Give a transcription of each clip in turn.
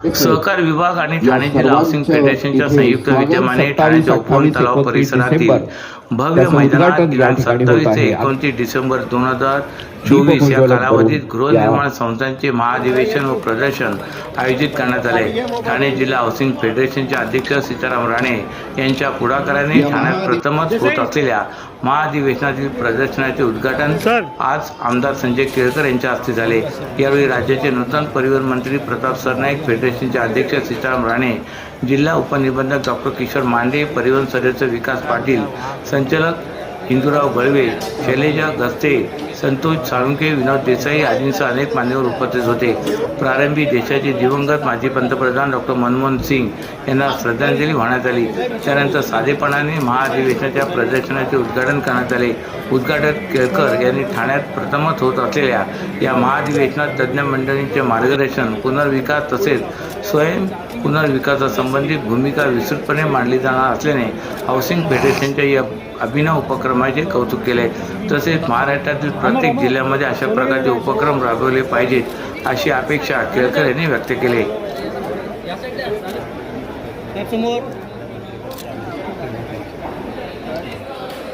सहकार विभाग आणि ठाणे जिल्हा हाऊसिंग फेडरेशनच्या संयुक्त विद्यमाने 27, ठाण्याच्या उपवन 28, तलाव 29 परिसरातील भव्य मैदानात दिनांक सत्तावीस ते आहे. एकोणतीस डिसेंबर दोन हजार चोवीस या कालावधीत गृहनिर्माण संस्थांचे महाधिवेशन व प्रदर्शन आयोजित करण्यात आले. ठाणे जिल्हा हाऊसिंग फेडरेशनचे अध्यक्ष सीताराम राणे यांच्या पुढाकाराने ठाण्यात प्रथमच होत असलेल्या महाधिवेशनातील प्रदर्शनाचे उद्घाटन आज आमदार संजय केळकर यांच्या हस्ते झाले. यावेळी राज्याचे नूतन परिवहन मंत्री प्रताप सरनाईक फेडरेशनचे अध्यक्ष सीताराम राणे जिल्हा उपनिबंधक डॉक्टर किशोर मांडे परिवहन सदस्य विकास पाटील संचालक हिंदूराव बळवे शैलेजा गस्ते संतोष साळुंके विनोद देसाई आदींसह अनेक मान्यवर उपस्थित होते. प्रारंभी देशाचे दिवंगत माजी पंतप्रधान डॉक्टर मनमोहन सिंग यांना श्रद्धांजली वाहण्यात आली. त्यानंतर साधेपणाने महाअधिवेशनाच्या प्रदर्शनाचे उद्घाटन करण्यात आले. उद्घाटक केळकर यांनी ठाण्यात प्रथमच होत असलेल्या या महाअधिवेशनात तज्ज्ञ मंडळींचे मार्गदर्शन पुनर्विकास तसेच स्वयं पुनर्विकासासंबंधी भूमिका विस्तृतपणे मांडली जाणार असल्याने हाऊसिंग फेडरेशनच्या या अभिनव उपक्रमाचे कौतुक केले. तसेच महाराष्ट्रातील प्रत्येक जिल्ह्यामध्ये अशा प्रकारचे उपक्रम राबवले पाहिजेत अशी अपेक्षा केळकर यांनी व्यक्त केली.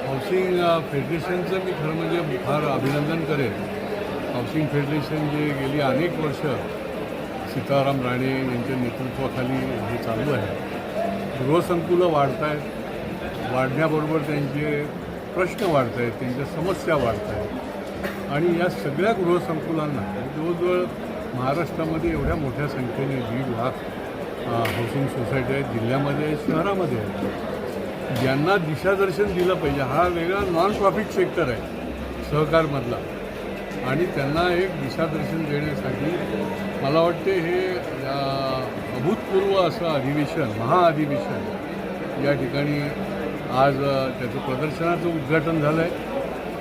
हाऊसिंग फेडरेशनचं मी खरं म्हणजे फार अभिनंदन करेन. हाऊसिंग फेडरेशन जे गेली अनेक वर्ष सीताराम राणे यांच्या नेतृत्वाखाली हे चालू आहे. गृहसंकुलं वाढत आहेत वाढण्याबरोबर त्यांचे प्रश्न वाढत आहेत त्यांच्या समस्या वाढत आहेत आणि या सगळ्या गृहसंकुलांना जवळजवळ महाराष्ट्रामध्ये एवढ्या मोठ्या संख्येने दीड लाख हाऊसिंग सोसायटी आहेत जिल्ह्यामध्ये आहेत शहरामध्ये आहेत. ज्यांना दिशादर्शन दिलं पाहिजे हा वेगळा नॉन प्रॉफिट सेक्टर आहे सहकारमधला. आणि त्यांना एक दिशादर्शन देण्यासाठी मला वाटते हे अभूतपूर्व असं अधिवेशन महाअधिवेशन या ठिकाणी आज त्याचं प्रदर्शनाचं उद्घाटन झालं आहे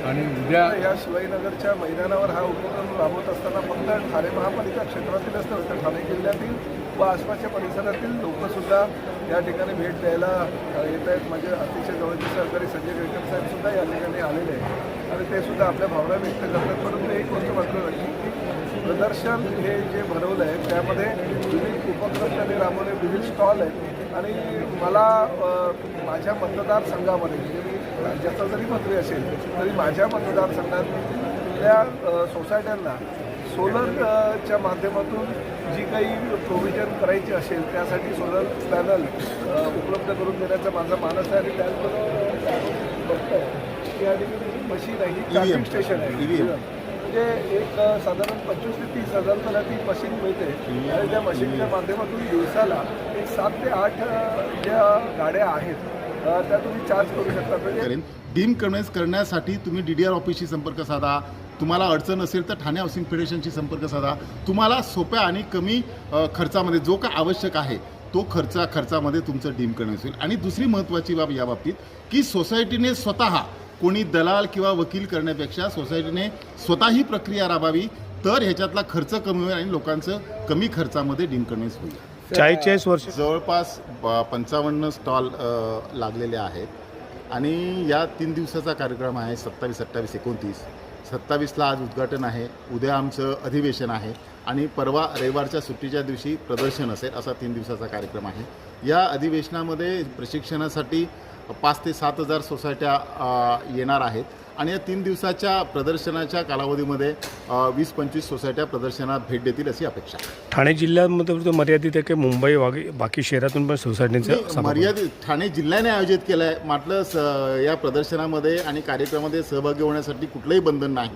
आणि उद्या या शिवाजीनगरच्या मैदानावर हा उपक्रम राबवत असताना फक्त ठाणे महापालिका क्षेत्रातीलच नव्हे तर ठाणे जिल्ह्यातील व आसपासच्या परिसरातील लोकंसुद्धा या ठिकाणी भेट द्यायला येत आहेत. म्हणजे अतिशय जवळचे सहकारी संजय केळकर साहेब सुद्धा या ठिकाणी आलेले आहेत. आणि ते सुद्धा आपल्या भावना व्यक्त करतात. परंतु एक गोष्ट मात्र की प्रदर्शन हे जे भरवलं आहे त्यामध्ये विविध उपक्रम त्यांनी राबवले विविध स्टॉल आहेत. आणि मला माझ्या मतदारसंघामध्ये म्हणजे मी राज्याचा जरी मंत्री असेल तरी माझ्या मतदारसंघात तिथल्या अ, सोसायट्यांना सोलरच्या माध्यमातून जी काही प्रोव्हिजन करायची असेल त्यासाठी सोलर पॅनल उपलब्ध करून देण्याचा माझा मानस आहे आणि त्याचबरोबर बघताय की या ठिकाणी मशीन आहे ही चार्जिंग स्टेशन आहे. म्हणजे एक साधारण पंचवीस ते तीस हजार रुपयाला ती मशीन मिळते. आणि त्या मशीनच्या माध्यमातून दिवसाला एक सात ते आठ ज्या गाड्या आहेत त्या तुम्ही चार्ज करू शकता. म्हणजे करेन. डीम कन्व्हेन्स करण्यासाठी तुम्ही डी डी आर ऑफिसशी संपर्क साधा. तुम्हाला अडचण असेल तर ठाणे हाऊसिंग फेडरेशनशी संपर्क साधा. तुम्हाला सोप्या आणि कमी खर्चामध्ये जो काय आवश्यक आहे तो खर्चा खर्चामध्ये तुमचं डीम कन्व्हेन्स होईल. आणि दुसरी महत्त्वाची बाब या बाबतीत की सोसायटीने स्वतः कोणी दलाल किंवा वकील करण्यापेक्षा सोसायटीने स्वतः ही प्रक्रिया राबावी तर ह्याच्यातला खर्च कमी होईल आणि लोकांचं कमी खर्चामध्ये डीम कन्व्हेन्स होईल. चाळीस वर्ष. जवळपास पंचावन्न स्टॉल लागलेले आहेत. आणि या तीन दिवसाचा कार्यक्रम आहे सत्तावीस अठ्ठावीस एकोणतीस. सत्तावीसला आज उद्घाटन आहे उद्या आमचं अधिवेशन आहे आणि परवा रविवारच्या सुट्टीच्या दिवशी प्रदर्शन असेल असा तीन दिवसाचा कार्यक्रम आहे या अधिवेशनामध्ये प्रशिक्षणासाठी पाच ते सात हजार सोसायट्या येणार आहेत आणि या तीन दिवसाच्या प्रदर्शनाच्या कालावधीमध्ये वीस पंचवीस सोसायट्या प्रदर्शनात भेट देतील अशी अपेक्षा आहे. ठाणे जिल्ह्यामध्ये मर्यादित आहे की मुंबई वागे बाकी शहरातून पण सोसायटींचं. मर्यादित ठाणे जिल्ह्याने आयोजित केलं आहे म्हटलं स- या प्रदर्शनामध्ये आणि कार्यक्रमामध्ये सहभागी होण्यासाठी कुठलंही बंधन নাই